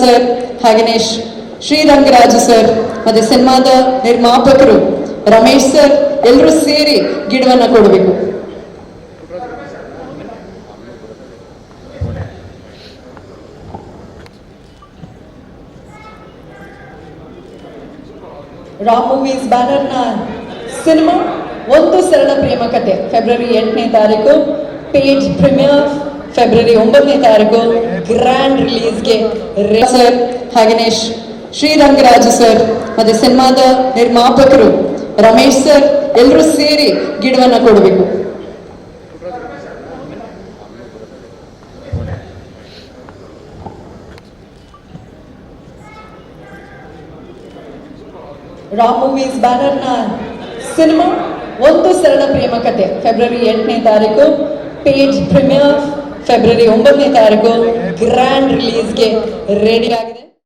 Sir ಹಾಗೆಯೇ ಶ್ರೀರಂಗರಾಜ sir, ಮತ್ತೆ ಸಿನಿಮಾದ ನಿರ್ಮಾಪಕರು, ರಮೇಶ್ ಸರ್ ಎಲ್ಲರೂ ಸೇರಿ ಗಿಡವನ್ನ ಕೊಡಬೇಕು. ರಾಮ್ ಮೂವೀಸ್ ಬ್ಯಾನರ್ನ ಸಿನಿಮಾ ಒಂದು ಸರಳ ಪ್ರೇಮ ಕಥೆ ಫೆಬ್ರವರಿ ಎಂಟನೇ ತಾರೀಕು, ಪೇಜ್ ಪ್ರೀಮಿಯರ್ ಫೆಬ್ರವರಿ ಒಂಬತ್ತನೇ ತಾರೀಕು ಗ್ರ್ಯಾಂಡ್ ರಿಲೀಸ್ಗೆ ಸರ್ ಹಾಗೆಯೇ ಶ್ರೀರಂಗರಾಜ ಸರ್ ಮತ್ತೆ ಸಿನಿಮಾದ ನಿರ್ಮಾಪಕರು ರಮೇಶ್ ಸರ್ ಎಲ್ಲರೂ ಸೇರಿ ಗಿಡವನ್ನ ಕೊಡಬೇಕು. ರಾಮ್ ಮೂವೀಸ್ ಬ್ಯಾನರ್ನ ಸಿನಿಮಾ ಒಂದು ಸರಳ ಪ್ರೇಮ ಕತೆ. ಫೆಬ್ರವರಿ ಎಂಟನೇ ತಾರೀಕು ಪೇಜ್ ಪ್ರೀಮಿಯರ್ ಫೆಬ್ರವರಿ ಒಂಬತ್ತನೇ ತಾರೀಕು ಗ್ರ್ಯಾಂಡ್ ರಿಲೀಸ್ಗೆ ರೆಡಿ ಆಗಿದೆ